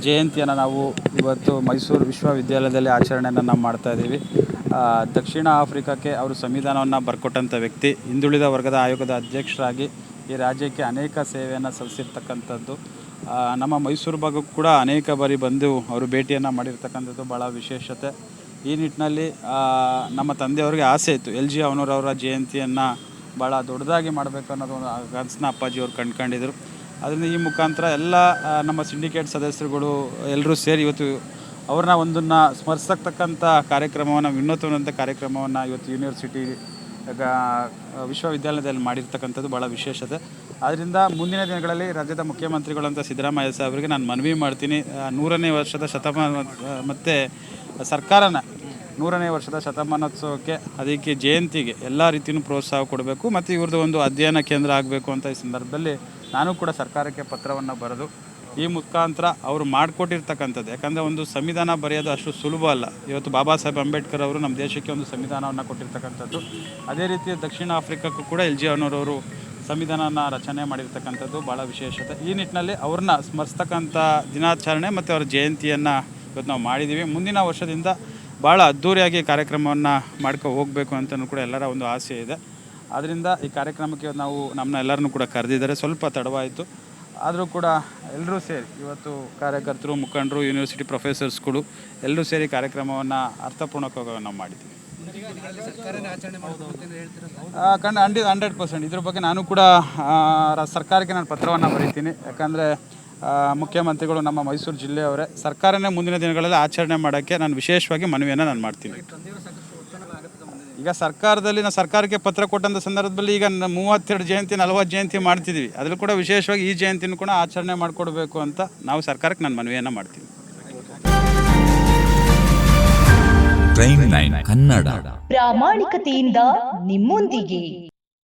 ಜಯಂತಿಯನ್ನು ನಾವು ಇವತ್ತು ಮೈಸೂರು ವಿಶ್ವವಿದ್ಯಾಲಯದಲ್ಲಿ ಆಚರಣೆಯನ್ನು ನಾವು ಮಾಡ್ತಾ ಇದ್ದೀವಿ. ಆ, ದಕ್ಷಿಣ ಆಫ್ರಿಕಾಕ್ಕೆ ಅವರು ಸಂವಿಧಾನವನ್ನು ಬರ್ಕೊಟ್ಟಂಥ ವ್ಯಕ್ತಿ ಹಿಂದುಳಿದ ವರ್ಗದ ಆಯೋಗದ ಅಧ್ಯಕ್ಷರಾಗಿ ಈ ರಾಜ್ಯಕ್ಕೆ ಅನೇಕ ಸೇವೆಯನ್ನು ಸಲ್ಲಿಸಿರ್ತಕ್ಕಂಥದ್ದು. ನಮ್ಮ ಮೈಸೂರು ಭಾಗಕ್ಕೂ ಕೂಡ ಅನೇಕ ಬಾರಿ ಬಂದು ಅವರು ಭೇಟಿಯನ್ನು ಮಾಡಿರ್ತಕ್ಕಂಥದ್ದು ಭಾಳ ವಿಶೇಷತೆ. ಈ ನಿಟ್ಟಿನಲ್ಲಿ ನಮ್ಮ ತಂದೆಯವ್ರಿಗೆ ಆಸೆ ಇತ್ತು. ಎಲ್ ಜಿ ಅವನವರವರ ಜಯಂತಿಯನ್ನು ಭಾಳ ದೊಡ್ಡದಾಗಿ ಮಾಡಬೇಕು ಅನ್ನೋದು ಒಂದು ಕನಸನ್ನ ಅಪ್ಪಾಜಿಯವರು ಕಂಡ್ಕೊಂಡಿದ್ರು. ಅದರಿಂದ ಈ ಮುಖಾಂತರ ಎಲ್ಲ ನಮ್ಮ ಸಿಂಡಿಕೇಟ್ ಸದಸ್ಯರುಗಳು ಎಲ್ಲರೂ ಸೇರಿ ಇವತ್ತು ಅವ್ರನ್ನ ಒಂದನ್ನು ಸ್ಮರಿಸತಕ್ಕಂಥ ಕಾರ್ಯಕ್ರಮವನ್ನು ವಿನೂತನಂಥ ಕಾರ್ಯಕ್ರಮವನ್ನು ಇವತ್ತು ಯೂನಿವರ್ಸಿಟಿ ವಿಶ್ವವಿದ್ಯಾಲಯದಲ್ಲಿ ಮಾಡಿರ್ತಕ್ಕಂಥದ್ದು ಭಾಳ ವಿಶೇಷತೆ ಆದ್ದರಿಂದ ಮುಂದಿನ ದಿನಗಳಲ್ಲಿ ರಾಜ್ಯದ ಮುಖ್ಯಮಂತ್ರಿಗಳಂತ ಸಿದ್ದರಾಮಯ್ಯ ಸಾಹೇಬರಿಗೆ ನಾನು ಮನವಿ ಮಾಡ್ತೀನಿ. ನೂರನೇ ವರ್ಷದ ಶತಮಾನ ಮತ್ತು ಸರ್ಕಾರನ ನೂರನೇ ವರ್ಷದ ಶತಮಾನೋತ್ಸವಕ್ಕೆ ಅದಕ್ಕೆ ಜಯಂತಿಗೆ ಎಲ್ಲ ರೀತಿಯೂ ಪ್ರೋತ್ಸಾಹ ಕೊಡಬೇಕು. ಮತ್ತು ಇವ್ರದ್ದು ಒಂದು ಅಧ್ಯಯನ ಕೇಂದ್ರ ಆಗಬೇಕು ಅಂತ ಈ ಸಂದರ್ಭದಲ್ಲಿ ನಾನು ಕೂಡ ಸರ್ಕಾರಕ್ಕೆ ಪತ್ರವನ್ನು ಬರೆದು, ಈ ಮುಖಾಂತರ ಅವರು ಮಾಡಿಕೊಟ್ಟಿರ್ತಕ್ಕಂಥದ್ದು. ಯಾಕಂದರೆ ಒಂದು ಸಂವಿಧಾನ ಬರೆಯೋದು ಅಷ್ಟು ಸುಲಭ ಅಲ್ಲ. ಇವತ್ತು ಬಾಬಾ ಸಾಹೇಬ್ ಅಂಬೇಡ್ಕರ್ ಅವರು ನಮ್ಮ ದೇಶಕ್ಕೆ ಒಂದು ಸಂವಿಧಾನವನ್ನು ಕೊಟ್ಟಿರ್ತಕ್ಕಂಥದ್ದು. ಅದೇ ರೀತಿ ದಕ್ಷಿಣ ಆಫ್ರಿಕಾಕ್ಕೂ ಕೂಡ ಎಲ್ ಜಿ ಅವರು ಸಂವಿಧಾನನ ರಚನೆ ಮಾಡಿರ್ತಕ್ಕಂಥದ್ದು ಭಾಳ ವಿಶೇಷತೆ. ಈ ನಿಟ್ಟಿನಲ್ಲಿ ಅವ್ರನ್ನ ಸ್ಮರಿಸ್ತಕ್ಕಂಥ ದಿನಾಚರಣೆ ಮತ್ತು ಅವರ ಜಯಂತಿಯನ್ನು ಇವತ್ತು ನಾವು ಮಾಡಿದ್ದೀವಿ. ಮುಂದಿನ ವರ್ಷದಿಂದ ಭಾಳ ಅದ್ಧೂರಿಯಾಗಿ ಕಾರ್ಯಕ್ರಮವನ್ನು ಮಾಡ್ಕೊ ಹೋಗಬೇಕು ಅಂತಲೂ ಕೂಡ ಎಲ್ಲರ ಒಂದು ಆಸೆ ಇದೆ. ಆದ್ದರಿಂದ ಈ ಕಾರ್ಯಕ್ರಮಕ್ಕೆ ನಾವು ನಮ್ಮನ್ನ ಎಲ್ಲರನ್ನೂ ಕೂಡ ಕರೆದಿದ್ದಾರೆ. ಸ್ವಲ್ಪ ತಡವಾಯಿತು. ಆದರೂ ಕೂಡ ಎಲ್ಲರೂ ಸೇರಿ ಇವತ್ತು ಕಾರ್ಯಕರ್ತರು, ಮುಖಂಡರು ಯೂನಿವರ್ಸಿಟಿ ಪ್ರೊಫೆಸರ್ಸ್ಗಳು ಎಲ್ಲರೂ ಸೇರಿ ಕಾರ್ಯಕ್ರಮವನ್ನು ಅರ್ಥಪೂರ್ಣಕವಾಗಿ ನಾವು ಮಾಡಿದ್ದೀವಿ. ಕಂಡು ಹಂಡ್ರಿ ಹಂಡ್ರೆಡ್ ಪರ್ಸೆಂಟ್ ಇದ್ರ ಬಗ್ಗೆ ನಾನು ಕೂಡ ಸರ್ಕಾರಕ್ಕೆ ನಾನು ಪತ್ರವನ್ನು ಬರೀತೀನಿ. ಯಾಕಂದರೆ ಮುಖ್ಯಮಂತ್ರಿಗಳು ನಮ್ಮ ಮೈಸೂರು ಜಿಲ್ಲೆಯವರೇ ಸರ್ಕಾರನೇ ಮುಂದಿನ ದಿನಗಳಲ್ಲಿ ಆಚರಣೆ ಮಾಡೋಕ್ಕೆ ನಾನು ವಿಶೇಷವಾಗಿ ಮನವಿಯನ್ನು ನಾನು ಮಾಡ್ತೀನಿ. ಈಗ ಸರ್ಕಾರದಲ್ಲಿ ನಾವು ಸರ್ಕಾರಕ್ಕೆ ಪತ್ರ ಕೊಟ್ಟಂಥ ಸಂದರ್ಭದಲ್ಲಿ ಈಗ ಮೂವತ್ತೆರಡು ಜಯಂತಿ ನಲವತ್ತು ಜಯಂತಿ ಮಾಡ್ತಿದ್ವಿ. ಅದ್ರಲ್ಲಿ ಕೂಡ ವಿಶೇಷವಾಗಿ ಈ ಜಯಂತಿನೂ ಕೂಡ ಆಚರಣೆ ಮಾಡಿಕೊಡ್ಬೇಕು ಅಂತ ನಾವು ಸರ್ಕಾರಕ್ಕೆ ನಾನು ಮನವಿಯನ್ನು ಮಾಡ್ತೀನಿ. ಕನ್ನಡ. ಪ್ರಾಮಾಣಿಕತೆಯಿಂದ ನಿಮ್ಮೊಂದಿಗೆ.